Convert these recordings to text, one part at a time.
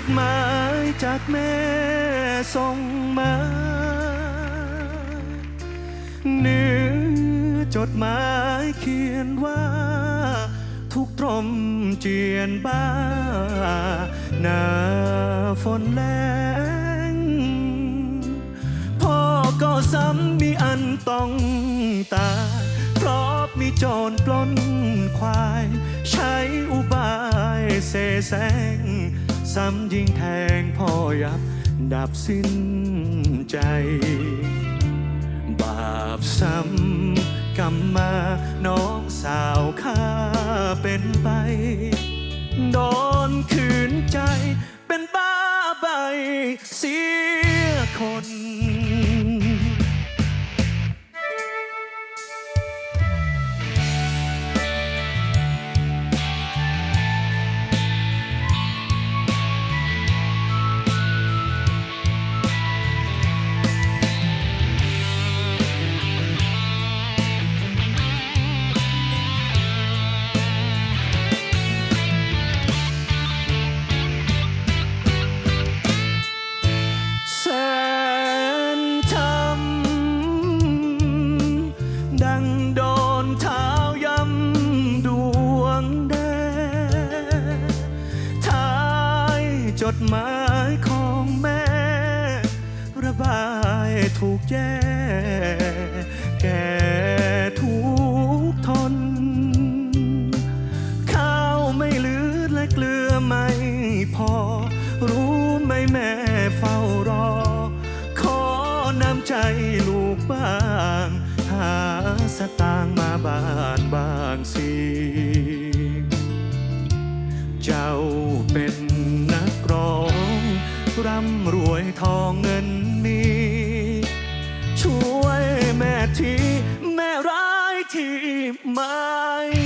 ดหมายจากแม่ส่งมา เนื้อจดหมายเขียนว่า ทุกตรมเจียนบ้า หน้าฝนแรงพ่อก็ซ้ำมีอันต้องตา เพราะมีโจรปล้นควาย ใช้อุบายเสแสร้ง ซ้ำยิงแทงพ่อยับ ดับสิ้นใจ บาปซ้ำกรรมมาน้องสาวข้าเป็นไปโดนขืนใจเป็นบ้าใบเสียคน ถูกแย่ แก่ทุกทน ข้าวไม่เหลือและเกลือไม่พอ รู้ไหมแม่เฝ้ารอ ขอน้ำใจลูกบ้าง หาสตางค์มาบ้านบางสิเจ้าเป็นนักร้อง ร่ำรวยทองเงิน ที่ไม่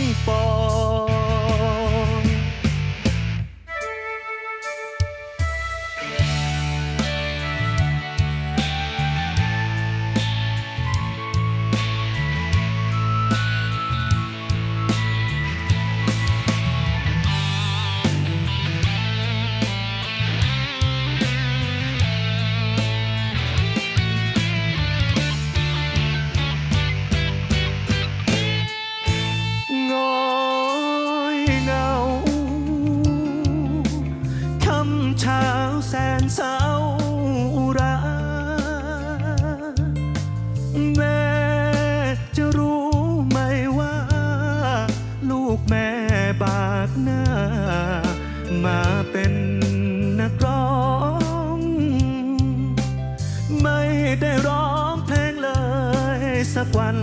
สักวัน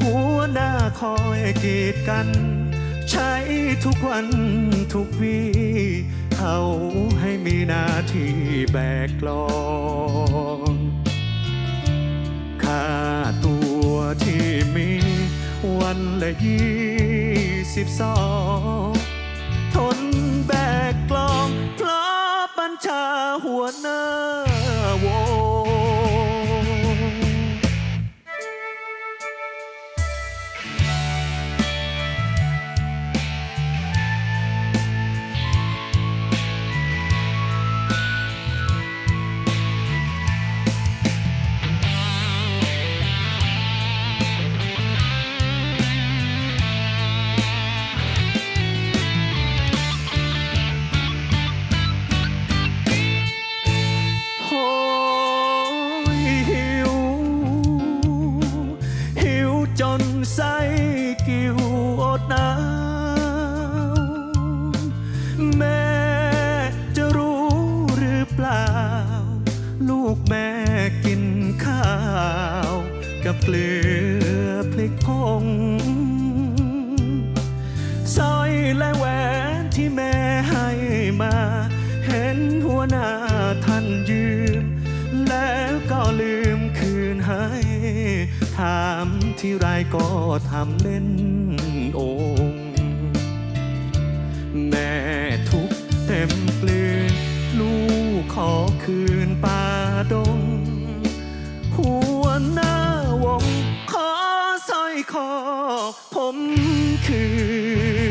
หัวหน้าคอยกีดกัน ใช้ทุกวันทุกวีเขาให้มีหน้าที่แบกกลองค่าตัวที่มีวันละยี่สิบสองทนแบกกลอง เพราะบัญชาหัวหน้า จนไส้กิวอดหนาวแม่จะรู้หรือเปล่า ลูกแม่กินข้าว กับเกลือพริกพงสร้อยและแหวนที่แม่ให้มา เห็นหัวหน้า ไรก็ทำเล่นองแม่ทุกเต็มปลืน ลูกขอคืนป่าดง หัวหน้าวงขอสร้อยคอผมคืน